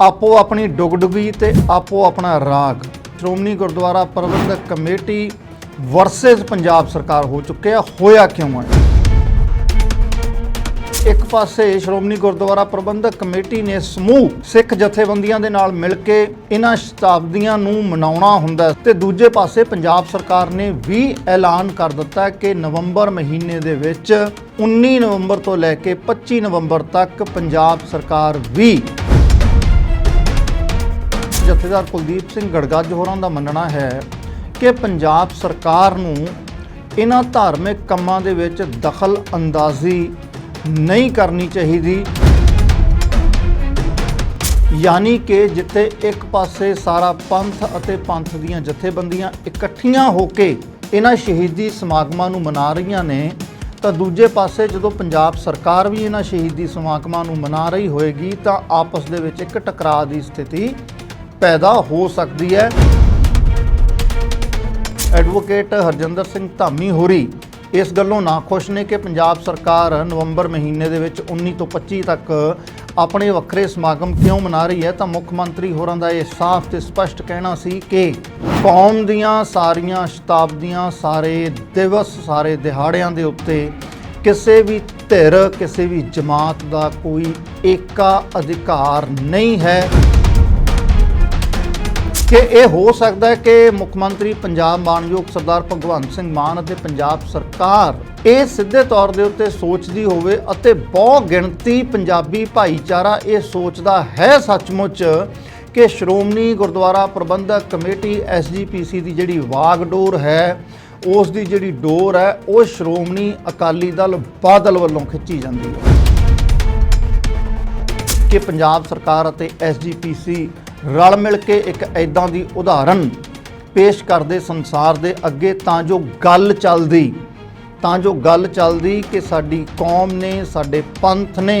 ਆਪੋ ਆਪਣੀ ਡੁਗਡੁਗੀ ਤੇ ਆਪੋ ਆਪਣਾ ਰਾਗ। ਸ਼੍ਰੋਮਣੀ ਗੁਰਦੁਆਰਾ ਪ੍ਰਬੰਧਕ ਕਮੇਟੀ ਵਰਸਸ ਪੰਜਾਬ ਸਰਕਾਰ ਹੋ ਚੁੱਕਿਆ ਹੋਇਆ ਕਿਉਂ ਹੈ? ਇੱਕ ਪਾਸੇ ਸ਼੍ਰੋਮਣੀ ਗੁਰਦੁਆਰਾ ਪ੍ਰਬੰਧਕ ਕਮੇਟੀ ਨੇ ਸਮੂਹ ਸਿੱਖ ਜਥੇਬੰਦੀਆਂ ਦੇ ਨਾਲ ਮਿਲ ਕੇ ਇਹਨਾਂ ਸ਼ਤਾਬਦੀਆਂ ਨੂੰ ਮਨਾਉਣਾ ਹੁੰਦਾ ਹੈ ਤੇ ਦੂਜੇ ਪਾਸੇ ਪੰਜਾਬ ਸਰਕਾਰ ਨੇ ਵੀ ਐਲਾਨ ਕਰ ਦਿੱਤਾ ਕਿ ਨਵੰਬਰ ਮਹੀਨੇ ਦੇ ਵਿੱਚ 19 ਨਵੰਬਰ ਤੋਂ ਲੈ ਕੇ 25 ਨਵੰਬਰ ਤੱਕ ਪੰਜਾਬ ਸਰਕਾਰ ਵੀ ਜਥੇਦਾਰ ਕੁਲਦੀਪ ਸਿੰਘ ਗੜਗੱਜ ਹੋਰਾਂ ਦਾ ਮੰਨਣਾ ਹੈ ਕਿ ਪੰਜਾਬ ਸਰਕਾਰ ਨੂੰ ਇਹਨਾਂ ਧਾਰਮਿਕ ਕੰਮਾਂ ਦੇ ਵਿੱਚ ਦਖਲ ਅੰਦਾਜ਼ੀ ਨਹੀਂ ਕਰਨੀ ਚਾਹੀਦੀ। ਯਾਨੀ ਕਿ ਜਿੱਥੇ ਇੱਕ ਪਾਸੇ ਸਾਰਾ ਪੰਥ ਅਤੇ ਪੰਥ ਦੀਆਂ ਜਥੇਬੰਦੀਆਂ ਇਕੱਠੀਆਂ ਹੋ ਕੇ ਇਹਨਾਂ ਸ਼ਹੀਦੀ ਸਮਾਗਮਾਂ ਨੂੰ ਮਨਾ ਰਹੀਆਂ ਨੇ, ਤਾਂ ਦੂਜੇ ਪਾਸੇ ਜਦੋਂ ਪੰਜਾਬ ਸਰਕਾਰ ਵੀ ਇਹਨਾਂ ਸ਼ਹੀਦੀ ਸਮਾਗਮਾਂ ਨੂੰ ਮਨਾ ਰਹੀ ਹੋਏਗੀ, ਤਾਂ ਆਪਸ ਦੇ ਵਿੱਚ ਇੱਕ ਟਕਰਾਅ ਦੀ ਸਥਿਤੀ ਪੈਦਾ ਹੋ ਸਕਦੀ ਹੈ। ਐਡਵੋਕੇਟ ਹਰਜਿੰਦਰ ਸਿੰਘ ਧਾਮੀ ਹੋਰੀ ਇਸ ਗੱਲੋਂ ਨਾ ਖੁਸ਼ ਨੇ ਕਿ ਪੰਜਾਬ ਸਰਕਾਰ ਨਵੰਬਰ ਮਹੀਨੇ ਦੇ ਵਿੱਚ 19 ਤੋਂ 25 ਤੱਕ ਆਪਣੇ ਵੱਖਰੇ ਸਮਾਗਮ ਕਿਉਂ ਮਨਾ ਰਹੀ ਹੈ ਤਾਂ ਮੁੱਖ ਮੰਤਰੀ ਹੋਰਾਂ ਦਾ ਇਹ ਸਾਫ਼ ਤੇ ਸਪਸ਼ਟ ਕਹਿਣਾ ਸੀ ਕਿ ਕੌਮ ਦੀਆਂ ਸਾਰੀਆਂ ਸ਼ਤਾਬਦੀਆਂ, ਸਾਰੇ ਦਿਵਸ, ਸਾਰੇ ਦਿਹਾੜਿਆਂ ਦੇ ਉੱਤੇ ਕਿਸੇ ਵੀ ਧਿਰ, ਕਿਸੇ ਵੀ ਜਮਾਤ ਦਾ ਕੋਈ ਏਕਾ ਅਧਿਕਾਰ ਨਹੀਂ ਹੈ। ਕਿ ਇਹ ਹੋ ਸਕਦਾ ਹੈ ਕਿ ਮੁੱਖ ਮੰਤਰੀ ਪੰਜਾਬ ਮਾਨਯੋਗ ਸਰਦਾਰ ਭਗਵੰਤ ਸਿੰਘ ਮਾਨ ਅਤੇ ਪੰਜਾਬ ਸਰਕਾਰ ਇਹ ਸਿੱਧੇ ਤੌਰ ਦੇ ਉੱਤੇ ਸੋਚਦੀ ਹੋਵੇ ਅਤੇ ਬਹੁ ਗਿਣਤੀ ਪੰਜਾਬੀ ਭਾਈਚਾਰਾ ਇਹ ਸੋਚਦਾ ਹੈ ਸੱਚਮੁੱਚ ਕਿ ਸ਼੍ਰੋਮਣੀ ਗੁਰਦੁਆਰਾ ਪ੍ਰਬੰਧਕ ਕਮੇਟੀ ਐਸਜੀਪੀਸੀ ਦੀ ਜਿਹੜੀ ਵਾਗਡੋਰ ਹੈ, ਉਸ ਦੀ ਜਿਹੜੀ ਡੋਰ ਹੈ, ਉਹ ਸ਼੍ਰੋਮਣੀ ਅਕਾਲੀ ਦਲ ਬਾਦਲ ਵੱਲੋਂ ਖਿੱਚੀ ਜਾਂਦੀ ਹੈ। ਕਿ ਪੰਜਾਬ ਸਰਕਾਰ ਅਤੇ ਐਸਜੀਪੀਸੀ ਰਲ ਮਿਲ ਕੇ ਇੱਕ ਐਦਾਂ ਦੀ ਉਦਾਹਰਨ ਪੇਸ਼ ਕਰਦੇ ਸੰਸਾਰ ਦੇ ਅੱਗੇ, ਤਾਂ ਜੋ ਗੱਲ ਚੱਲਦੀ, ਤਾਂ ਜੋ ਗੱਲ ਚੱਲਦੀ ਕਿ ਸਾਡੀ ਕੌਮ ਨੇ, ਸਾਡੇ ਪੰਥ ਨੇ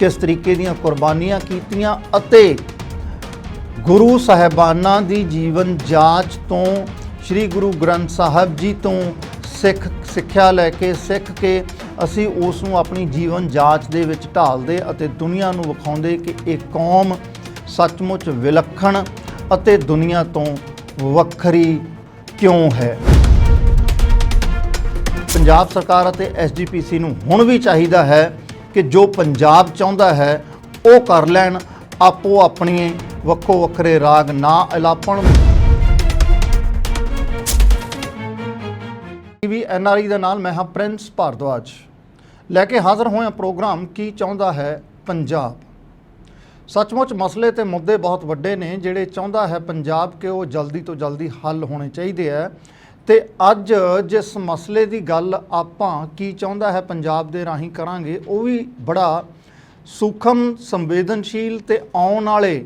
ਕਿਸ ਤਰੀਕੇ ਦੀਆਂ ਕੁਰਬਾਨੀਆਂ ਕੀਤੀਆਂ ਅਤੇ ਗੁਰੂ ਸਾਹਿਬਾਨਾਂ ਦੀ ਜੀਵਨ ਜਾਂਚ ਤੋਂ, ਸ੍ਰੀ ਗੁਰੂ ਗ੍ਰੰਥ ਸਾਹਿਬ ਜੀ ਤੋਂ ਸਿੱਖ, ਸਿੱਖਿਆ ਲੈ ਕੇ, ਸਿੱਖ ਕੇ ਅਸੀਂ ਉਸ ਨੂੰ ਆਪਣੀ ਜੀਵਨ ਜਾਂਚ ਦੇ ਵਿੱਚ ਢਾਲਦੇ ਅਤੇ ਦੁਨੀਆ ਨੂੰ ਵਿਖਾਉਂਦੇ ਕਿ ਇਹ ਕੌਮ ਸੱਚਮੁੱਚ ਵਿਲੱਖਣ ਅਤੇ ਦੁਨੀਆ ਤੋਂ ਵੱਖਰੀ ਕਿਉਂ ਹੈ? ਪੰਜਾਬ ਸਰਕਾਰ ਅਤੇ ਐਸਜੀਪੀਸੀ ਨੂੰ ਹੁਣ ਵੀ ਚਾਹੀਦਾ ਹੈ ਕਿ ਜੋ ਪੰਜਾਬ ਚਾਹੁੰਦਾ ਹੈ, ਉਹ ਕਰ ਲੈਣ, ਆਪੋ ਆਪਣੀ ਵੱਖੋ ਵੱਖਰੇ ਰਾਗ ਨਾ ਇਲਾਪਣ ਟੀਵੀ ਐਨਆਰਈ ਦੇ ਨਾਲ ਮੈਂ ਹਾਂ ਪ੍ਰਿੰਸ ਭਾਰਦਵਾਜ। ਲੈ ਕੇ ਹਾਜ਼ਰ ਹੋਇਆ ਪ੍ਰੋਗਰਾਮ ਕੀ ਚਾਹੁੰਦਾ ਹੈ ਪੰਜਾਬ? ਸੱਚਮੁੱਚ ਮਸਲੇ ਤੇ ਮੁੱਦੇ ਬਹੁਤ ਵੱਡੇ ਨੇ, ਜਿਹੜੇ ਚਾਹੁੰਦਾ ਹੈ ਪੰਜਾਬ ਕਿ ਉਹ ਜਲਦੀ ਤੋਂ ਜਲਦੀ ਹੱਲ ਹੋਣੇ ਚਾਹੀਦੇ ਆ। ਤੇ ਅੱਜ ਜਿਸ ਮਸਲੇ ਦੀ ਗੱਲ ਆਪਾਂ ਕੀ ਚਾਹੁੰਦਾ ਹੈ ਪੰਜਾਬ ਦੇ ਰਾਹੀਂ ਕਰਾਂਗੇ, ਉਹ ਵੀ ਬੜਾ ਸੂਖਮ, ਸੰਵੇਦਨਸ਼ੀਲ ਤੇ ਆਉਣ ਵਾਲੇ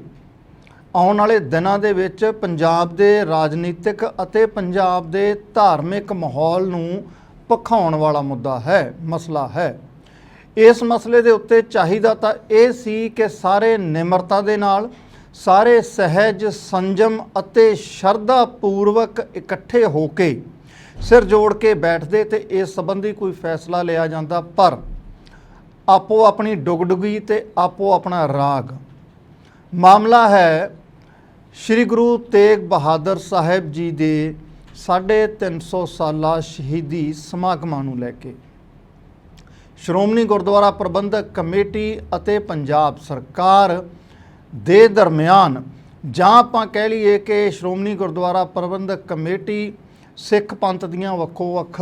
ਆਉਣ ਵਾਲੇ ਦਿਨਾਂ ਦੇ ਵਿੱਚ ਪੰਜਾਬ ਦੇ ਰਾਜਨੀਤਿਕ ਅਤੇ ਪੰਜਾਬ ਦੇ ਧਾਰਮਿਕ ਮਾਹੌਲ ਨੂੰ ਭਖਾਉਣ ਵਾਲਾ ਮੁੱਦਾ ਹੈ, ਮਸਲਾ ਹੈ। ਇਸ ਮਸਲੇ ਦੇ ਉੱਤੇ ਚਾਹੀਦਾ ਤਾਂ ਇਹ ਸੀ ਕਿ ਸਾਰੇ ਨਿਮਰਤਾ ਦੇ ਨਾਲ ਸਾਰੇ ਸਹਿਜ, ਸੰਜਮ ਅਤੇ ਸ਼ਰਧਾ ਪੂਰਵਕ ਇਕੱਠੇ ਹੋ ਕੇ ਸਿਰ ਜੋੜ ਕੇ ਬੈਠਦੇ ਤੇ ਇਸ ਸੰਬੰਧੀ ਕੋਈ ਫੈਸਲਾ ਲਿਆ ਜਾਂਦਾ, ਪਰ ਆਪੋ ਆਪਣੀ ਡੁਗਡੁਗੀ ਤੇ ਆਪੋ ਆਪਣਾ ਰਾਗ। ਮਾਮਲਾ ਹੈ ਸ੍ਰੀ ਗੁਰੂ ਤੇਗ ਬਹਾਦਰ ਸਾਹਿਬ ਜੀ ਦੇ 350 ਸਾਲਾ ਸ਼ਹੀਦੀ ਸਮਾਗਮਾਂ ਨੂੰ ਲੈ ਕੇ। ਸ਼੍ਰੋਮਣੀ ਗੁਰਦੁਆਰਾ ਪ੍ਰਬੰਧਕ ਕਮੇਟੀ ਅਤੇ ਪੰਜਾਬ ਸਰਕਾਰ ਦੇ ਦਰਮਿਆਨ ਜਾਂ ਆਪਾਂ ਕਹਿ ਲਈਏ ਕਿ ਸ਼੍ਰੋਮਣੀ ਗੁਰਦੁਆਰਾ ਪ੍ਰਬੰਧਕ ਕਮੇਟੀ ਸਿੱਖ ਪੰਥ ਦੀਆਂ ਵੱਖੋ-ਵੱਖ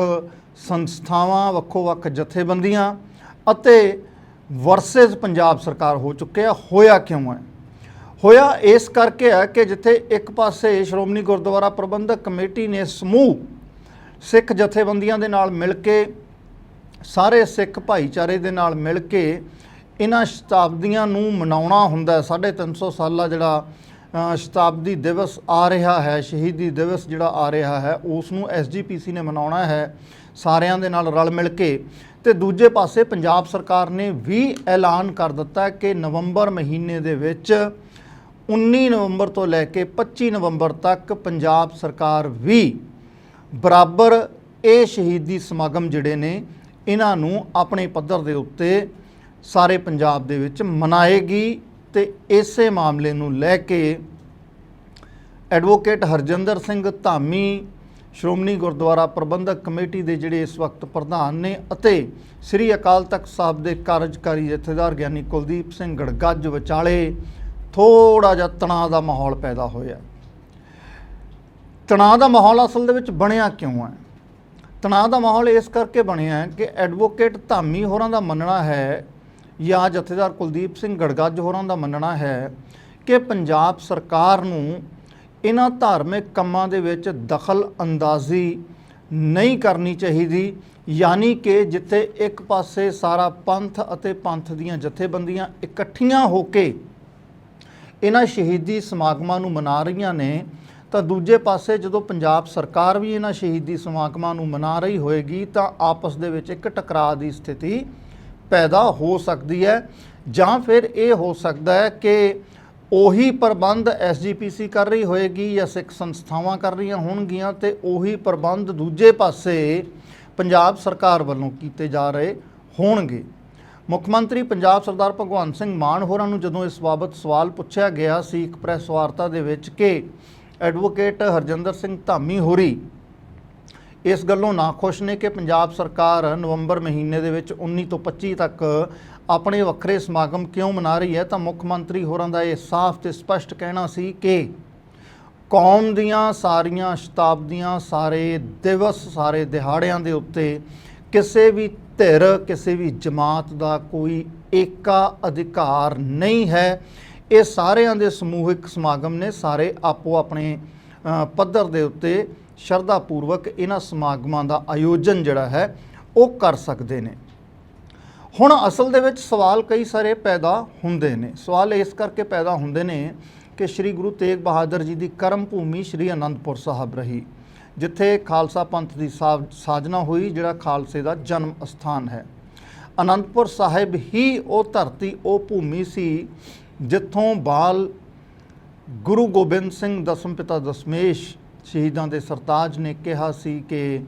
ਸੰਸਥਾਵਾਂ, ਵੱਖੋ-ਵੱਖ ਜਥੇਬੰਦੀਆਂ ਅਤੇ ਵਰਸਸ ਪੰਜਾਬ ਸਰਕਾਰ ਹੋ ਚੁੱਕਿਆ, ਹੋਇਆ ਕਿਉਂ ਹੈ? ਹੋਇਆ ਇਸ ਕਰਕੇ ਹੈ ਕਿ ਜਿੱਥੇ ਇੱਕ ਪਾਸੇ ਸ਼੍ਰੋਮਣੀ ਗੁਰਦੁਆਰਾ ਪ੍ਰਬੰਧਕ ਕਮੇਟੀ ਨੇ ਸਮੂਹ ਸਿੱਖ ਜਥੇਬੰਦੀਆਂ ਦੇ ਨਾਲ ਮਿਲ ਕੇ ਸਾਰੇ ਸਿੱਖ ਭਾਈਚਾਰੇ ਦੇ ਨਾਲ ਮਿਲ ਕੇ ਇਹਨਾਂ ਸ਼ਤਾਬਦੀਆਂ ਨੂੰ ਮਨਾਉਣਾ ਹੁੰਦਾ ਹੈ। 350 ਸਾਲਾ ਜਿਹੜਾ ਸ਼ਤਾਬਦੀ ਦਿਵਸ ਆ ਰਿਹਾ ਹੈ, ਸ਼ਹੀਦੀ ਦਿਵਸ ਜਿਹੜਾ ਆ ਰਿਹਾ ਹੈ ਉਸ ਨੂੰ ਐਸਜੀਪੀਸੀ ਨੇ ਮਨਾਉਣਾ ਹੈ, ਸਾਰਿਆਂ ਦੇ ਨਾਲ ਰਲ ਮਿਲ ਕੇ। ਤੇ ਦੂਜੇ ਪਾਸੇ ਪੰਜਾਬ ਸਰਕਾਰ ਨੇ ਵੀ ਐਲਾਨ ਕਰ ਦਿੱਤਾ ਕਿ ਨਵੰਬਰ ਮਹੀਨੇ ਦੇ ਵਿੱਚ 19 ਨਵੰਬਰ ਤੋਂ ਲੈ ਕੇ 25 ਨਵੰਬਰ ਤੱਕ ਪੰਜਾਬ ਸਰਕਾਰ ਵੀ ਬਰਾਬਰ ਇਹ ਸ਼ਹੀਦੀ ਸਮਾਗਮ ਜਿਹੜੇ ਨੇ ਇਹਨਾਂ ਨੂੰ ਆਪਣੇ ਪੱਧਰ ਦੇ ਉੱਤੇ ਸਾਰੇ ਪੰਜਾਬ ਦੇ ਵਿੱਚ ਮਨਾਏਗੀ ਤੇ ਇਸੇ ਮਾਮਲੇ ਨੂੰ ਲੈ ਕੇ ਐਡਵੋਕੇਟ ਹਰਜਿੰਦਰ ਸਿੰਘ ਧਾਮੀ, ਸ਼੍ਰੋਮਣੀ ਗੁਰਦੁਆਰਾ ਪ੍ਰਬੰਧਕ ਕਮੇਟੀ ਦੇ ਜਿਹੜੇ ਇਸ ਵਕਤ ਪ੍ਰਧਾਨ ਨੇ ਅਤੇ ਸ੍ਰੀ ਅਕਾਲ ਤਖਤ ਸਾਹਿਬ ਦੇ ਕਾਰਜਕਾਰੀ ਜਥੇਦਾਰ ਗਿਆਨੀ ਕੁਲਦੀਪ ਸਿੰਘ ਗੜਗੱਜ ਵਿਚਾਲੇ ਥੋੜਾ ਜਿਹਾ ਤਣਾਅ ਦਾ ਮਾਹੌਲ ਪੈਦਾ ਹੋਇਆ। ਤਣਾਅ ਦਾ ਮਾਹੌਲ ਅਸਲ ਦੇ ਵਿੱਚ ਬਣਿਆ ਕਿਉਂ ਹੈ? ਤਣਾਅ ਦਾ ਮਾਹੌਲ ਇਸ ਕਰਕੇ ਬਣਿਆ ਹੈ ਕਿ ਐਡਵੋਕੇਟ ਧਾਮੀ ਹੋਰਾਂ ਦਾ ਮੰਨਣਾ ਹੈ ਜਾਂ ਜਥੇਦਾਰ ਕੁਲਦੀਪ ਸਿੰਘ ਗੜਗੱਜ ਹੋਰਾਂ ਦਾ ਮੰਨਣਾ ਹੈ ਕਿ ਪੰਜਾਬ ਸਰਕਾਰ ਨੂੰ ਇਹਨਾਂ ਧਾਰਮਿਕ ਕੰਮਾਂ ਦੇ ਵਿੱਚ ਦਖਲ ਅੰਦਾਜ਼ੀ ਨਹੀਂ ਕਰਨੀ ਚਾਹੀਦੀ, ਯਾਨੀ ਕਿ ਜਿੱਥੇ ਇੱਕ ਪਾਸੇ ਸਾਰਾ ਪੰਥ ਅਤੇ ਪੰਥ ਦੀਆਂ ਜਥੇਬੰਦੀਆਂ ਇਕੱਠੀਆਂ ਹੋ ਕੇ ਇਹਨਾਂ ਸ਼ਹੀਦੀ ਸਮਾਗਮਾਂ ਨੂੰ ਮਨਾ ਰਹੀਆਂ ਨੇ ਤਾਂ ਦੂਜੇ ਪਾਸੇ ਜਦੋਂ ਪੰਜਾਬ ਸਰਕਾਰ ਵੀ ਇਹਨਾਂ ਸ਼ਹੀਦੀ ਸਮਾਗਮਾਂ ਨੂੰ ਮਨਾ ਰਹੀ ਹੋਏਗੀ ਤਾਂ ਆਪਸ ਦੇ ਵਿੱਚ ਇੱਕ ਟਕਰਾਅ ਦੀ ਸਥਿਤੀ ਪੈਦਾ ਹੋ ਸਕਦੀ ਹੈ ਜਾਂ ਫਿਰ ਇਹ ਹੋ ਸਕਦਾ ਹੈ ਕਿ ਉਹੀ ਪ੍ਰਬੰਧ ਐਸਜੀਪੀਸੀ ਕਰ ਰਹੀ ਹੋਏਗੀ ਜਾਂ ਸਿੱਖ ਸੰਸਥਾਵਾਂ ਕਰ ਰਹੀਆਂ ਹੋਣਗੀਆਂ ਤੇ ਉਹੀ ਪ੍ਰਬੰਧ ਦੂਜੇ ਪਾਸੇ ਪੰਜਾਬ ਸਰਕਾਰ ਵੱਲੋਂ ਕੀਤੇ ਜਾ ਰਹੇ ਹੋਣਗੇ। ਮੁੱਖ ਮੰਤਰੀ ਪੰਜਾਬ ਸਰਦਾਰ ਭਗਵੰਤ ਸਿੰਘ ਮਾਨ ਹੋਰਾਂ ਨੂੰ ਜਦੋਂ ਇਸ ਬਾਬਤ ਸਵਾਲ ਪੁੱਛਿਆ ਗਿਆ ਸੀ, ਇੱਕ ਪ੍ਰੈਸ ਵਾਰਤਾ ਦੇ ਵਿੱਚ ਕਿ ਐਡਵੋਕੇਟ ਹਰਜਿੰਦਰ ਸਿੰਘ ਧਾਮੀ ਹੋਰੀ ਇਸ ਗੱਲੋਂ ਨਾਖੁਸ਼ ਨੇ ਕਿ ਪੰਜਾਬ ਸਰਕਾਰ ਨਵੰਬਰ ਮਹੀਨੇ ਦੇ ਵਿੱਚ 19 ਤੋਂ 25 ਤੱਕ ਆਪਣੇ ਵੱਖਰੇ ਸਮਾਗਮ ਕਿਉਂ ਮਨਾ ਰਹੀ ਹੈ? ਤਾਂ ਮੁੱਖ ਮੰਤਰੀ ਹੋਰਾਂ ਦਾ ਇਹ ਸਾਫ਼ ਤੇ ਸਪਸ਼ਟ ਕਹਿਣਾ ਸੀ ਕਿ ਕੌਮ ਦੀਆਂ ਸਾਰੀਆਂ ਸ਼ਤਾਬਦੀਆਂ, ਸਾਰੇ ਦਿਵਸ, ਸਾਰੇ ਦਿਹਾੜਿਆਂ ਦੇ ਉੱਤੇ ਕਿਸੇ ਵੀ ਧਿਰ, ਕਿਸੇ ਵੀ ਜਮਾਤ ਦਾ ਕੋਈ ਏਕਾ ਅਧਿਕਾਰ ਨਹੀਂ ਹੈ। ਇਹ ਸਾਰਿਆਂ ਦੇ ਸਮੂਹਿਕ ਸਮਾਗਮ ਨੇ, ਸਾਰੇ ਆਪੋ ਆਪਣੇ ਪੱਧਰ ਦੇ ਉੱਤੇ ਸ਼ਰਧਾ ਪੂਰਵਕ ਇਹਨਾਂ ਸਮਾਗਮਾਂ ਦਾ ਆਯੋਜਨ ਜਿਹੜਾ ਹੈ, ਉਹ ਕਰ ਸਕਦੇ ਨੇ। ਹੁਣ ਅਸਲ ਦੇ ਵਿੱਚ ਸਵਾਲ ਕਈ ਸਾਰੇ ਪੈਦਾ ਹੁੰਦੇ ਨੇ। ਸਵਾਲ ਇਸ ਕਰਕੇ ਪੈਦਾ ਹੁੰਦੇ ਨੇ ਕਿ ਸ੍ਰੀ ਗੁਰੂ ਤੇਗ ਬਹਾਦਰ ਜੀ ਦੀ ਕਰਮ ਭੂਮੀ ਸ੍ਰੀ ਅਨੰਦਪੁਰ ਸਾਹਿਬ ਰਹੀ, ਜਿੱਥੇ ਖਾਲਸਾ ਪੰਥ ਦੀ ਸਾ- ਸਾਜਨਾ ਹੋਈ, ਜਿਹੜਾ ਖਾਲਸੇ ਦਾ ਜਨਮ ਸਥਾਨ ਹੈ। ਅਨੰਦਪੁਰ ਸਾਹਿਬ ਹੀ ਉਹ ਧਰਤੀ, ਉਹ ਭੂਮੀ ਸੀ ਜਿੱਥੋਂ ਬਾਲ ਗੁਰੂ ਗੋਬਿੰਦ ਸਿੰਘ ਦਸਮ ਪਿਤਾ ਦਸਮੇਸ਼ ਸ਼ਹੀਦਾਂ ਦੇ ਸਰਤਾਜ ਨੇ ਕਿਹਾ ਸੀ ਕਿ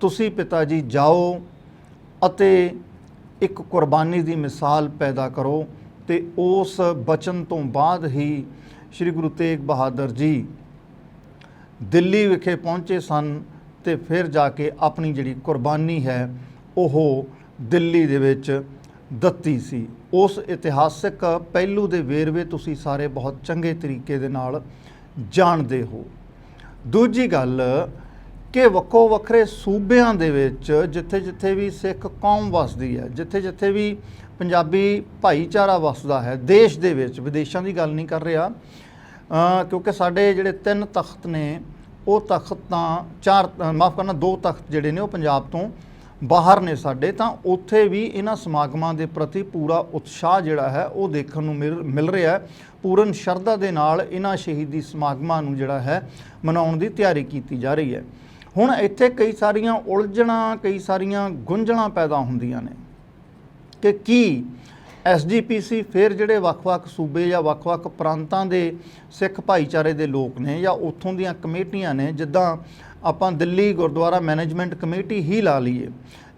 ਤੁਸੀਂ ਪਿਤਾ ਜੀ ਜਾਓ ਅਤੇ ਇੱਕ ਕੁਰਬਾਨੀ ਦੀ ਮਿਸਾਲ ਪੈਦਾ ਕਰੋ ਤੇ ਉਸ ਬਚਨ ਤੋਂ ਬਾਅਦ ਹੀ ਸ੍ਰੀ ਗੁਰੂ ਤੇਗ ਬਹਾਦਰ ਜੀ ਦਿੱਲੀ ਵਿਖੇ ਪਹੁੰਚੇ ਸਨ ਤੇ ਫਿਰ ਜਾ ਕੇ ਆਪਣੀ ਜਿਹੜੀ ਕੁਰਬਾਨੀ ਹੈ ਉਹ ਦਿੱਲੀ ਦੇ ਵਿੱਚ ਦਿੱਤੀ ਸੀ। ਉਸ ਇਤਿਹਾਸਕ ਪਹਿਲੂ ਦੇ ਵੇਰਵੇ ਤੁਸੀਂ ਸਾਰੇ ਬਹੁਤ ਚੰਗੇ ਤਰੀਕੇ ਦੇ ਨਾਲ ਜਾਣਦੇ ਹੋ। ਦੂਜੀ ਗੱਲ ਕਿ ਵੱਖੋ ਵੱਖਰੇ ਸੂਬਿਆਂ ਦੇ ਵਿੱਚ ਜਿੱਥੇ ਜਿੱਥੇ ਵੀ ਸਿੱਖ ਕੌਮ ਵਸਦੀ ਹੈ, ਜਿੱਥੇ ਜਿੱਥੇ ਵੀ ਪੰਜਾਬੀ ਭਾਈਚਾਰਾ ਵਸਦਾ ਹੈ, ਦੇਸ਼ ਦੇ ਵਿੱਚ, ਵਿਦੇਸ਼ਾਂ ਦੀ ਗੱਲ ਨਹੀਂ ਕਰ ਰਿਹਾ ਕਿਉਂਕਿ ਸਾਡੇ ਜਿਹੜੇ ਤਿੰਨ ਤਖਤ ਨੇ, ਉਹ ਤਖਤ ਤਾਂ ਚਾਰ, ਮਾਫ ਕਰਨਾ, ਦੋ ਤਖਤ ਜਿਹੜੇ ਨੇ ਉਹ ਪੰਜਾਬ ਤੋਂ ਬਾਹਰ ਨੇ ਸਾਡੇ, ਤਾਂ ਉੱਥੇ ਵੀ ਇਹਨਾਂ ਸਮਾਗਮਾਂ ਦੇ ਪ੍ਰਤੀ ਪੂਰਾ ਉਤਸ਼ਾਹ ਜਿਹੜਾ ਹੈ, ਉਹ ਦੇਖਣ ਨੂੰ ਮਿਲ ਮਿਲ ਰਿਹਾ ਹੈ। ਪੂਰਨ ਸ਼ਰਧਾ ਦੇ ਨਾਲ ਇਹਨਾਂ ਸ਼ਹੀਦੀ ਸਮਾਗਮਾਂ ਨੂੰ ਜਿਹੜਾ ਹੈ, ਮਨਾਉਣ ਦੀ ਤਿਆਰੀ ਕੀਤੀ ਜਾ ਰਹੀ ਹੈ। ਹੁਣ ਇੱਥੇ ਕਈ ਸਾਰੀਆਂ ਉਲਝਣਾਂ, ਕਈ ਸਾਰੀਆਂ ਗੁੰਝਲਾਂ ਪੈਦਾ ਹੁੰਦੀਆਂ ਨੇ ਕਿ ਕੀ ਐਸਜੀਪੀਸੀ ਫਿਰ ਜਿਹੜੇ ਵੱਖ-ਵੱਖ ਸੂਬੇ ਜਾਂ ਵੱਖ-ਵੱਖ ਪ੍ਰਾਂਤਾਂ ਦੇ ਸਿੱਖ ਭਾਈਚਾਰੇ ਦੇ ਲੋਕ ਨੇ ਜਾਂ ਉੱਥੋਂ ਦੀਆਂ ਕਮੇਟੀਆਂ ਨੇ, ਜਿੱਦਾਂ ਆਪਾਂ ਦਿੱਲੀ ਗੁਰਦੁਆਰਾ ਮੈਨੇਜਮੈਂਟ ਕਮੇਟੀ ਹੀ ਲਾ ਲਈਏ,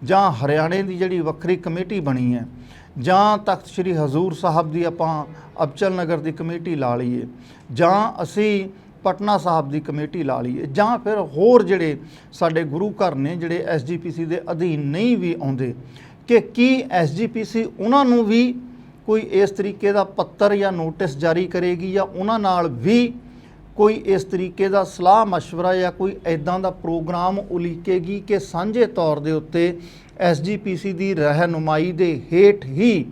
ਜਾਂ ਹਰਿਆਣੇ ਦੀ ਜਿਹੜੀ ਵੱਖਰੀ ਕਮੇਟੀ ਬਣੀ ਹੈ, ਜਾਂ ਤਖਤ ਸ੍ਰੀ ਹਜ਼ੂਰ ਸਾਹਿਬ ਦੀ ਆਪਾਂ ਅਬਚਲ ਨਗਰ ਦੀ ਕਮੇਟੀ ਲਾ ਲਈਏ, ਜਾਂ ਅਸੀਂ ਪਟਨਾ ਸਾਹਿਬ ਦੀ ਕਮੇਟੀ ਲਾ ਲਈਏ, ਜਾਂ ਫਿਰ ਹੋਰ ਜਿਹੜੇ ਸਾਡੇ ਗੁਰੂ ਘਰ ਨੇ, ਜਿਹੜੇ ਐਸਜੀਪੀਸੀ ਦੇ ਅਧੀਨ ਨਹੀਂ ਵੀ ਆਉਂਦੇ ਕਿ ਕੀ ਐਸਜੀਪੀਸੀ ਉਹਨਾਂ ਨੂੰ ਵੀ ਕੋਈ ਇਸ ਤਰੀਕੇ ਦਾ ਪੱਤਰ ਜਾਂ ਨੋਟਿਸ ਜਾਰੀ ਕਰੇਗੀ ਜਾਂ ਉਹਨਾਂ ਨਾਲ ਵੀ ਕੋਈ ਇਸ ਤਰੀਕੇ ਦਾ ਸਲਾਹ مشਵਰਾ ਜਾਂ ਕੋਈ ਐਦਾਂ ਦਾ ਪ੍ਰੋਗਰਾਮ ਉਲੀਕੇਗੀ ਕਿ ਸਾਂਝੇ ਤੌਰ ਦੇ ਉੱਤੇ ਐਸਜੀਪੀਸੀ ਦੀ ਰਹਿਨੁਮਾਈ ਦੇ ਹੇਠ ਹੀ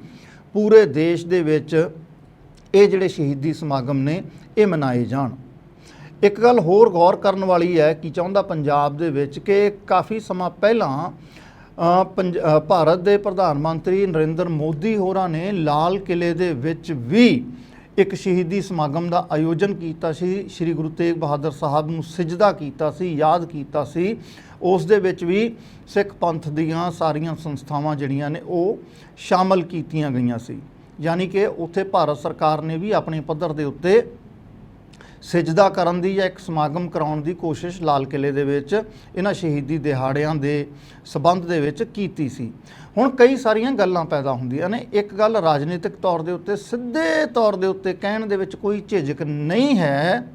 ਪੂਰੇ ਦੇਸ਼ ਦੇ ਵਿੱਚ ਇਹ ਜਿਹੜੇ ਸ਼ਹੀਦੀ ਸਮਾਗਮ ਨੇ, ਇਹ ਮਨਾਏ ਜਾਣ। ਇੱਕ ਗੱਲ ਹੋਰ ਗੌਰ ਕਰਨ ਵਾਲੀ ਹੈ ਕਿ ਚਾਹੁੰਦਾ ਪੰਜਾਬ ਦੇ ਵਿੱਚ ਕਿ ਕਾਫੀ ਸਮਾਂ ਪਹਿਲਾਂ ਭਾਰਤ ਦੇ ਪ੍ਰਧਾਨ ਮੰਤਰੀ ਨਰਿੰਦਰ ਮੋਦੀ ਹੋਰਾਂ ਨੇ ਲਾਲ ਕਿਲੇ ਦੇ ਵਿੱਚ ਵੀ ਇੱਕ ਸ਼ਹੀਦੀ ਸਮਾਗਮ ਦਾ ਆਯੋਜਨ ਕੀਤਾ ਸੀ। ਸ੍ਰੀ ਗੁਰੂ ਤੇਗ ਬਹਾਦਰ ਸਾਹਿਬ ਨੂੰ ਸਿਜਦਾ ਕੀਤਾ ਸੀ, ਯਾਦ ਕੀਤਾ ਸੀ। ਉਸ ਦੇ ਵਿੱਚ ਵੀ ਸਿੱਖ ਪੰਥ ਦੀਆਂ ਸਾਰੀਆਂ ਸੰਸਥਾਵਾਂ ਜਿਹੜੀਆਂ ਨੇ ਉਹ ਸ਼ਾਮਲ ਕੀਤੀਆਂ ਗਈਆਂ ਸੀ। ਯਾਨੀ ਕਿ ਉੱਥੇ ਭਾਰਤ ਸਰਕਾਰ ਨੇ ਵੀ ਆਪਣੇ ਪੱਧਰ ਦੇ ਉੱਤੇ ਸਿਜਦਾ ਕਰਨ ਦੀ ਜਾਂ ਇੱਕ ਸਮਾਗਮ ਕਰਾਉਣ ਦੀ ਕੋਸ਼ਿਸ਼ ਲਾਲ ਕਿਲੇ ਦੇ ਵਿੱਚ, ਇਹਨਾਂ ਸ਼ਹੀਦੀ ਦਿਹਾੜਿਆਂ ਦੇ ਸਬੰਧ ਦੇ ਵਿੱਚ ਕੀਤੀ ਸੀ। ਹੁਣ ਕਈ ਸਾਰੀਆਂ ਗੱਲਾਂ ਪੈਦਾ ਹੁੰਦੀਆਂ ਨੇ। ਇੱਕ ਗੱਲ ਰਾਜਨੀਤਿਕ ਤੌਰ ਦੇ ਉੱਤੇ, ਸਿੱਧੇ ਤੌਰ ਦੇ ਉੱਤੇ ਕਹਿਣ ਦੇ ਵਿੱਚ ਕੋਈ ਝਿਜਕ ਨਹੀਂ ਹੈ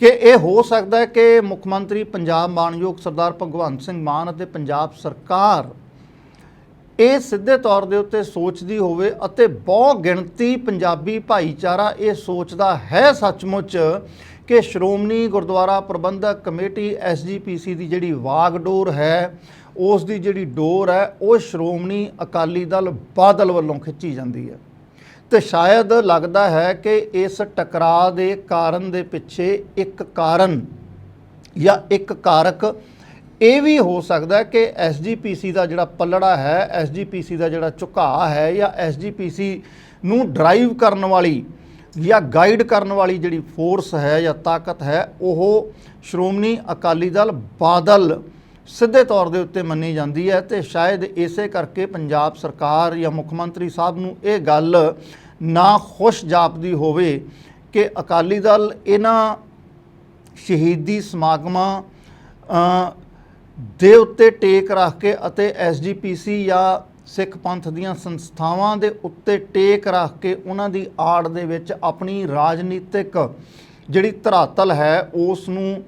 ਕਿ ਇਹ ਹੋ ਸਕਦਾ ਹੈ ਕਿ ਮੁੱਖ ਮੰਤਰੀ ਪੰਜਾਬ ਮਾਨਯੋਗ ਸਰਦਾਰ ਭਗਵੰਤ ਸਿੰਘ ਮਾਨ ਅਤੇ ਪੰਜਾਬ ਸਰਕਾਰ ਇਹ ਸਿੱਧੇ ਤੌਰ ਦੇ ਉੱਤੇ ਸੋਚਦੀ ਹੋਵੇ ਅਤੇ ਬਹੁ ਗਿਣਤੀ ਪੰਜਾਬੀ ਭਾਈਚਾਰਾ ਇਹ ਸੋਚਦਾ ਹੈ ਸੱਚਮੁੱਚ ਕਿ ਸ਼੍ਰੋਮਣੀ ਗੁਰਦੁਆਰਾ ਪ੍ਰਬੰਧਕ ਕਮੇਟੀ ਐਸਜੀਪੀਸੀ ਦੀ ਜਿਹੜੀ ਵਾਗਡੋਰ ਹੈ ਉਸ ਦੀ ਜਿਹੜੀ ਡੋਰ ਹੈ, ਉਹ ਸ਼੍ਰੋਮਣੀ ਅਕਾਲੀ ਦਲ ਬਾਦਲ ਵੱਲੋਂ ਖਿੱਚੀ ਜਾਂਦੀ ਹੈ। ਤੇ ਸ਼ਾਇਦ ਲੱਗਦਾ ਹੈ ਕਿ ਇਸ ਟਕਰਾਅ ਦੇ ਕਾਰਨ ਦੇ ਪਿੱਛੇ ਇੱਕ ਕਾਰਨ ਜਾਂ ਇੱਕ ਕਾਰਕ ਇਹ ਵੀ ਹੋ ਸਕਦਾ ਹੈ ਕਿ ਐਸਜੀਪੀਸੀ ਦਾ ਜਿਹੜਾ ਪੱਲੜਾ ਹੈ ਐਸਜੀਪੀਸੀ ਦਾ ਜਿਹੜਾ ਝੁਕਾਅ ਹੈ ਜਾਂ ਐਸਜੀਪੀਸੀ ਨੂੰ ਡਰਾਈਵ ਕਰਨ ਵਾਲੀ ਜਾਂ ਗਾਈਡ ਕਰਨ ਵਾਲੀ ਜਿਹੜੀ ਫੋਰਸ ਹੈ ਜਾਂ ਤਾਕਤ ਹੈ, ਉਹ ਸ਼੍ਰੋਮਣੀ ਅਕਾਲੀ ਦਲ ਬਾਦਲ ਸਿੱਧੇ ਤੌਰ ਦੇ ਉੱਤੇ ਮੰਨੀ ਜਾਂਦੀ ਹੈ ਤੇ ਸ਼ਾਇਦ ਇਸੇ ਕਰਕੇ ਪੰਜਾਬ ਸਰਕਾਰ ਜਾਂ ਮੁੱਖ ਮੰਤਰੀ ਸਾਹਿਬ ਨੂੰ ਇਹ ਗੱਲ ਨਾ ਖੁਸ਼ ਜਾਪਦੀ ਹੋਵੇ ਕਿ ਅਕਾਲੀ ਦਲ ਇਹਨਾਂ ਸ਼ਹੀਦੀ ਸਮਾਗਮਾਂ ਦੇ ਉੱਤੇ ਟੇਕ ਰੱਖ ਕੇ ਅਤੇ ਐਸਜੀਪੀਸੀ ਜਾਂ ਸਿੱਖ ਪੰਥ ਦੀਆਂ ਸੰਸਥਾਵਾਂ ਦੇ ਉੱਤੇ ਟੇਕ ਰੱਖ ਕੇ ਉਹਨਾਂ ਦੀ ਆੜ ਦੇ ਵਿੱਚ ਆਪਣੀ ਰਾਜਨੀਤਿਕ ਜਿਹੜੀ ਧਰਾਤਲ ਹੈ, ਉਸ ਨੂੰ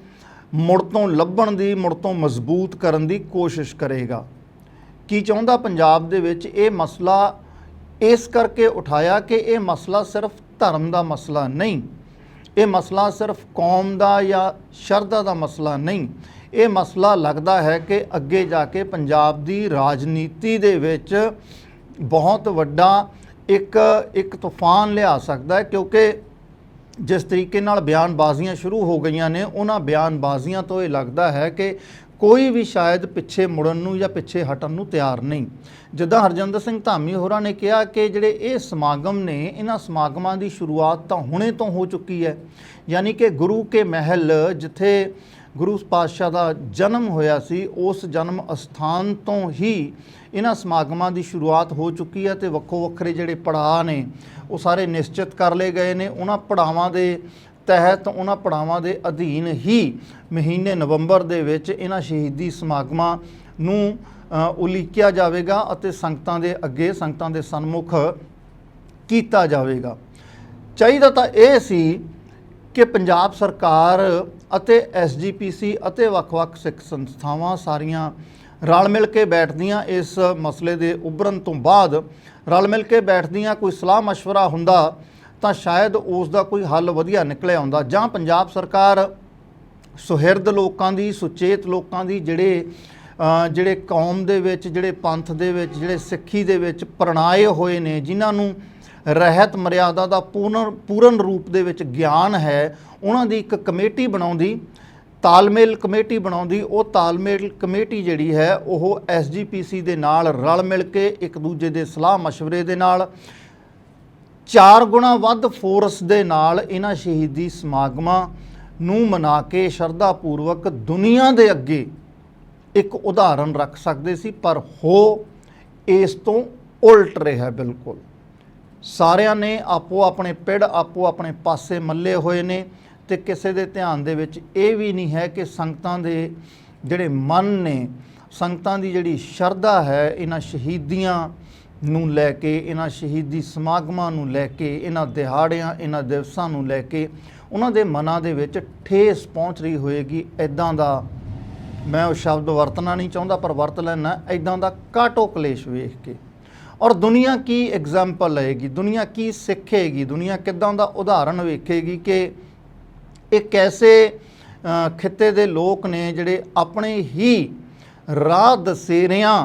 ਮੁੜ ਤੋਂ ਲੱਭਣ ਦੀ, ਮੁੜ ਤੋਂ ਮਜ਼ਬੂਤ ਕਰਨ ਦੀ ਕੋਸ਼ਿਸ਼ ਕਰੇਗਾ। ਕੀ ਚਾਹੁੰਦਾ ਪੰਜਾਬ ਦੇ ਵਿੱਚ ਇਹ ਮਸਲਾ ਇਸ ਕਰਕੇ ਉਠਾਇਆ ਕਿ ਇਹ ਮਸਲਾ ਸਿਰਫ ਧਰਮ ਦਾ ਮਸਲਾ ਨਹੀਂ ਇਹ ਮਸਲਾ ਸਿਰਫ ਕੌਮ ਦਾ ਜਾਂ ਸ਼ਰਧਾ ਦਾ ਮਸਲਾ ਨਹੀਂ, ਇਹ ਮਸਲਾ ਲੱਗਦਾ ਹੈ ਕਿ ਅੱਗੇ ਜਾ ਕੇ ਪੰਜਾਬ ਦੀ ਰਾਜਨੀਤੀ ਦੇ ਵਿੱਚ ਬਹੁਤ ਵੱਡਾ ਇੱਕ ਇੱਕ ਤੂਫਾਨ ਲਿਆ ਸਕਦਾ ਹੈ ਕਿਉਂਕਿ ਜਿਸ ਤਰੀਕੇ ਨਾਲ ਬਿਆਨਬਾਜ਼ੀਆਂ ਸ਼ੁਰੂ ਹੋ ਗਈਆਂ ਨੇ, ਉਹਨਾਂ ਬਿਆਨਬਾਜ਼ੀਆਂ ਤੋਂ ਇਹ ਲੱਗਦਾ ਹੈ ਕਿ ਕੋਈ ਵੀ ਸ਼ਾਇਦ ਪਿੱਛੇ ਮੁੜਨ ਨੂੰ ਜਾਂ ਪਿੱਛੇ ਹਟਣ ਨੂੰ ਤਿਆਰ ਨਹੀਂ। ਜਿੱਦਾਂ ਹਰਜਿੰਦਰ ਸਿੰਘ ਧਾਮੀ ਹੋਰਾਂ ਨੇ ਕਿਹਾ ਕਿ ਜਿਹੜੇ ਇਹ ਸਮਾਗਮ ਨੇ, ਇਹਨਾਂ ਸਮਾਗਮਾਂ ਦੀ ਸ਼ੁਰੂਆਤ ਤਾਂ ਹੁਣੇ ਤੋਂ ਹੋ ਚੁੱਕੀ ਹੈ। ਯਾਨੀ ਕਿ ਗੁਰੂ ਕੇ ਮਹਿਲ, ਜਿੱਥੇ ਗੁਰੂ ਪਾਤਸ਼ਾਹ ਦਾ ਜਨਮ ਹੋਇਆ ਸੀ, ਉਸ ਜਨਮ ਅਸਥਾਨ ਤੋਂ ਹੀ ਇਹਨਾਂ ਸਮਾਗਮਾਂ ਦੀ ਸ਼ੁਰੂਆਤ ਹੋ ਚੁੱਕੀ ਹੈ ਤੇ ਵੱਖੋ ਵੱਖਰੇ ਜਿਹੜੇ ਪੜਾਅ ਨੇ, ਉਹ ਸਾਰੇ ਨਿਸ਼ਚਿਤ ਕਰ ਲਏ ਗਏ ਨੇ। ਉਹਨਾਂ ਪੜਾਵਾਂ ਦੇ ਤਹਿਤ ਉਹਨਾਂ ਪੜਾਵਾਂ ਦੇ ਅਧੀਨ ਹੀ ਮਹੀਨੇ ਨਵੰਬਰ ਦੇ ਵਿੱਚ ਇਹਨਾਂ ਸ਼ਹੀਦੀ ਸਮਾਗਮਾਂ ਨੂੰ ਅ, ਉਲੀਕਿਆ ਜਾਵੇਗਾ ਅਤੇ ਸੰਗਤਾਂ ਦੇ ਅੱਗੇ ਸੰਗਤਾਂ ਦੇ ਸਨਮੁਖ ਕੀਤਾ ਜਾਵੇਗਾ ਚਾਹੀਦਾ ਤਾਂ ਇਹ ਸੀ ਕਿ ਪੰਜਾਬ ਸਰਕਾਰ ਅਤੇ ਐਸਜੀਪੀਸੀ ਅਤੇ ਵੱਖ-ਵੱਖ ਸਿੱਖ ਸੰਸਥਾਵਾਂ ਸਾਰੀਆਂ ਰਲ ਮਿਲ ਕੇ ਬੈਠਦੀਆਂ ਇਸ ਮਸਲੇ ਦੇ ਉੱਭਰਨ ਤੋਂ ਬਾਅਦ ਰਲ ਮਿਲ ਕੇ ਬੈਠਦੀਆਂ ਕੋਈ ਸਲਾਹ مشورہ ਹੁੰਦਾ ਤਾਂ ਸ਼ਾਇਦ ਉਸ ਦਾ ਕੋਈ ਹੱਲ ਵਧੀਆ ਨਿਕਲਿਆ ਆਉਂਦਾ ਜਾਂ ਪੰਜਾਬ ਸਰਕਾਰ ਸੁਹਿਰਦ ਲੋਕਾਂ ਦੀ, ਸੁਚੇਤ ਲੋਕਾਂ ਦੀ ਜਿਹੜੇ ਜਿਹੜੇ ਕੌਮ ਦੇ ਵਿੱਚ, ਜਿਹੜੇ ਪੰਥ ਦੇ ਵਿੱਚ, ਜਿਹੜੇ ਸਿੱਖੀ ਦੇ ਵਿੱਚ ਪ੍ਰਣਾਏ ਹੋਏ ਨੇ, ਜਿਨ੍ਹਾਂ ਨੂੰ ਰਹਿਤ ਮਰਿਆਦਾ ਦਾ ਪੂਰਨ ਪੂਰਨ ਰੂਪ ਦੇ ਵਿੱਚ ਗਿਆਨ ਹੈ, ਉਹਨਾਂ ਦੀ ਇੱਕ ਕਮੇਟੀ ਬਣਾਉਂਦੀ, ਤਾਲਮੇਲ ਕਮੇਟੀ ਬਣਾਉਂਦੀ। ਉਹ ਤਾਲਮੇਲ ਕਮੇਟੀ ਜਿਹੜੀ ਹੈ, ਉਹ ਐਸਜੀਪੀਸੀ ਦੇ ਨਾਲ ਰਲ ਮਿਲ ਕੇ ਇੱਕ ਦੂਜੇ ਦੇ ਸਲਾਹ مشਵਰੇ ਦੇ ਨਾਲ ਚਾਰ ਗੁਣਾ ਵੱਧ ਫੋਰਸ ਦੇ ਨਾਲ ਇਹਨਾਂ ਸ਼ਹੀਦੀ ਸਮਾਗਮਾਂ ਨੂੰ ਮਨਾ ਕੇ ਸ਼ਰਧਾ ਪੂਰਵਕ ਦੁਨੀਆ ਦੇ ਅੱਗੇ ਇੱਕ ਉਦਾਹਰਣ ਰੱਖ ਸਕਦੇ ਸੀ, ਪਰ ਹੋ, ਇਸ ਤੋਂ ਉਲਟ ਰਿਹਾ ਬਿਲਕੁਲ। ਸਾਰਿਆਂ ਨੇ ਆਪੋ ਆਪਣੇ ਪਿੜ, ਆਪੋ ਆਪਣੇ ਪਾਸੇ ਮੱਲੇ ਹੋਏ ਨੇ ਤੇ ਕਿਸੇ ਦੇ ਧਿਆਨ ਦੇ ਵਿੱਚ ਇਹ ਵੀ ਨਹੀਂ ਹੈ ਕਿ ਸੰਗਤਾਂ ਦੇ ਜਿਹੜੇ ਮਨ ਨੇ, ਸੰਗਤਾਂ ਦੀ ਜਿਹੜੀ ਸ਼ਰਧਾ ਹੈ, ਇਹਨਾਂ ਸ਼ਹੀਦੀਆਂ ਨੂੰ ਲੈ ਕੇ, ਇਹਨਾਂ ਸ਼ਹੀਦੀ ਸਮਾਗਮਾਂ ਨੂੰ ਲੈ ਕੇ, ਇਹਨਾਂ ਦਿਹਾੜਿਆਂ, ਇਹਨਾਂ ਦਿਵਸਾਂ ਨੂੰ ਲੈ ਕੇ, ਉਹਨਾਂ ਦੇ ਮਨਾਂ ਦੇ ਵਿੱਚ ਠੇਸ ਪਹੁੰਚ ਰਹੀ ਹੋਏਗੀ। ਐਦਾਂ ਦਾ ਮੈਂ ਉਹ ਸ਼ਬਦ ਵਰਤਣਾ ਨਹੀਂ ਚਾਹੁੰਦਾ, ਪਰ ਵਰਤ ਲੈਣਾ ਐਦਾਂ ਦਾ ਕਾਟੋ ਕਲੇਸ਼ ਵੇਖ ਕੇ। ਔਰ ਦੁਨੀਆ ਕੀ ਐਗਜ਼ਾਮਪਲ ਲਏਗੀ? ਦੁਨੀਆ ਕੀ ਸਿੱਖੇਗੀ? ਦੁਨੀਆ ਕਿਦਾਂ ਦਾ ਉਦਾਹਰਣ ਵੇਖੇਗੀ ਕਿ ਇੱਕ ਐਸੇ ਖਿੱਤੇ ਦੇ ਲੋਕ ਨੇ ਜਿਹੜੇ ਆਪਣੇ ਹੀ ਰਾਹ ਦਸੇਰਿਆਂ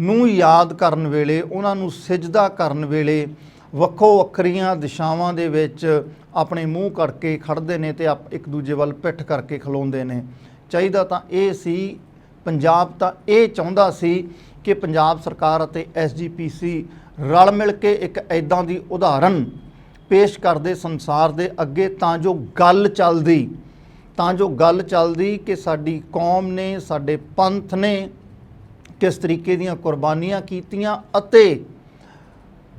ਨੂੰ ਯਾਦ ਕਰਨ ਵੇਲੇ, ਉਹਨਾਂ ਨੂੰ ਸਿਜਦਾ ਕਰਨ ਵੇਲੇ ਵੱਖੋ ਵੱਖਰੀਆਂ ਦਿਸ਼ਾਵਾਂ ਦੇ ਵਿੱਚ ਆਪਣੇ ਮੂੰਹ ਕਰਕੇ ਖੜਦੇ ਨੇ ਤੇ ਆਪ- ਇੱਕ ਦੂਜੇ ਵੱਲ ਪਿੱਠ ਕਰਕੇ ਖਲੋਂਦੇ ਨੇ। ਚਾਹੀਦਾ ਤਾਂ ਇਹ ਸੀ, ਪੰਜਾਬ ਤਾਂ ਇਹ ਚਾਹੁੰਦਾ ਸੀ ਕਿ ਪੰਜਾਬ ਸਰਕਾਰ ਅਤੇ ਐਸਜੀਪੀਸੀ ਰਲ ਮਿਲ ਕੇ ਇੱਕ ਐਦਾਂ ਦੀ ਉਦਾਹਰਨ ਪੇਸ਼ ਕਰਦੇ ਸੰਸਾਰ ਦੇ ਅੱਗੇ ਤਾਂ ਜੋ ਗੱਲ ਚੱਲਦੀ, ਤਾਂ ਜੋ ਗੱਲ ਚੱਲਦੀ ਕਿ ਸਾਡੀ ਕੌਮ ਨੇ, ਸਾਡੇ ਪੰਥ ਨੇ ਕਿਸ ਤਰੀਕੇ ਦੀਆਂ ਕੁਰਬਾਨੀਆਂ ਕੀਤੀਆਂ ਅਤੇ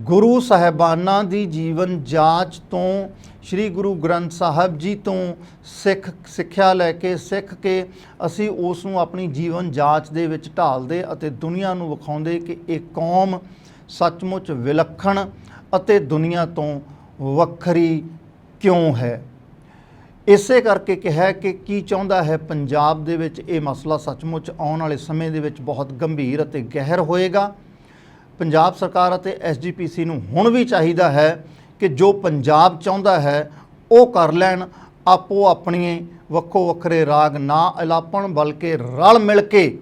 ਗੁਰੂ ਸਾਹਿਬਾਨਾਂ ਦੀ ਜੀਵਨ ਜਾਂਚ ਤੋਂ, ਸ੍ਰੀ ਗੁਰੂ ਗ੍ਰੰਥ ਸਾਹਿਬ ਜੀ ਤੋਂ ਸਿੱਖ, ਸਿੱਖਿਆ ਲੈ ਕੇ, ਸਿੱਖ ਕੇ ਅਸੀਂ ਉਸ ਨੂੰ ਆਪਣੀ ਜੀਵਨ ਜਾਂਚ ਦੇ ਵਿੱਚ ਢਾਲਦੇ ਅਤੇ ਦੁਨੀਆ ਨੂੰ ਵਿਖਾਉਂਦੇ ਕਿ ਇਹ ਕੌਮ ਸੱਚਮੁੱਚ ਵਿਲੱਖਣ ਅਤੇ ਦੁਨੀਆ ਤੋਂ ਵੱਖਰੀ ਕਿਉਂ ਹੈ। ਇਸੇ ਕਰਕੇ ਕਿਹਾ ਕਿ ਕੀ ਚਾਹੁੰਦਾ ਹੈ ਪੰਜਾਬ ਦੇ ਵਿੱਚ ਇਹ ਮਸਲਾ ਸੱਚਮੁੱਚ ਆਉਣ ਵਾਲੇ ਸਮੇਂ ਦੇ ਵਿੱਚ ਬਹੁਤ ਗੰਭੀਰ ਅਤੇ ਗਹਿਰ ਹੋਏਗਾ। ਪੰਜਾਬ ਸਰਕਾਰ ਅਤੇ ਐਸਜੀਪੀਸੀ ਨੂੰ ਹੁਣ ਵੀ ਚਾਹੀਦਾ ਹੈ ਕਿ ਜੋ ਪੰਜਾਬ ਚਾਹੁੰਦਾ ਹੈ, ਉਹ ਕਰ ਲੈਣ, ਆਪੋ ਆਪਣੀਆਂ ਵੱਖੋ ਵੱਖਰੇ ਰਾਗ ਨਾ ਅਲਾਪਣ, ਬਲਕਿ ਰਲ ਮਿਲ ਕੇ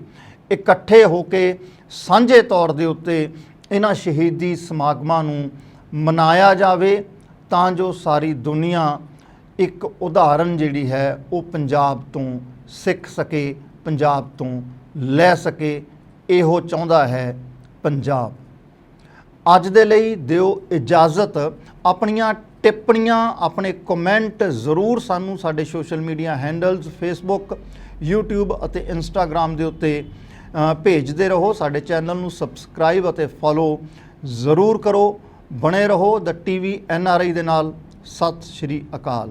ਇਕੱਠੇ ਹੋ ਕੇ ਸਾਂਝੇ ਤੌਰ ਦੇ ਉੱਤੇ ਇਹਨਾਂ ਸ਼ਹੀਦੀ ਸਮਾਗਮਾਂ ਨੂੰ ਮਨਾਇਆ ਜਾਵੇ, ਤਾਂ ਜੋ ਸਾਰੀ ਦੁਨੀਆ ਇੱਕ ਉਦਾਹਰਨ ਜਿਹੜੀ ਹੈ, ਉਹ ਪੰਜਾਬ ਤੋਂ ਸਿੱਖ ਸਕੇ, ਪੰਜਾਬ ਤੋਂ ਲੈ ਸਕੇ, ਇਹੋ ਚਾਹੁੰਦਾ ਹੈ ਪੰਜਾਬ। ਅੱਜ ਦੇ ਲਈ ਦਿਓ ਇਜਾਜ਼ਤ। ਆਪਣੀਆਂ ਟਿੱਪਣੀਆਂ, ਆਪਣੇ ਕਮੈਂਟ ਜ਼ਰੂਰ ਸਾਨੂੰ ਸਾਡੇ social media handles Facebook YouTube ਅਤੇ Instagram ਦੇ ਉੱਤੇ ਭੇਜਦੇ ਰਹੋ। ਸਾਡੇ ਚੈਨਲ ਨੂੰ ਸਬਸਕ੍ਰਾਈਬ ਅਤੇ ਫੋਲੋ ਜ਼ਰੂਰ ਕਰੋ। ਬਣੇ ਰਹੋ ਦ ਟੀਵੀ ਐਨ ਆਰ ਆਈ ਦੇ ਨਾਲ। ਸਤਿ ਸ਼੍ਰੀ ਅਕਾਲ।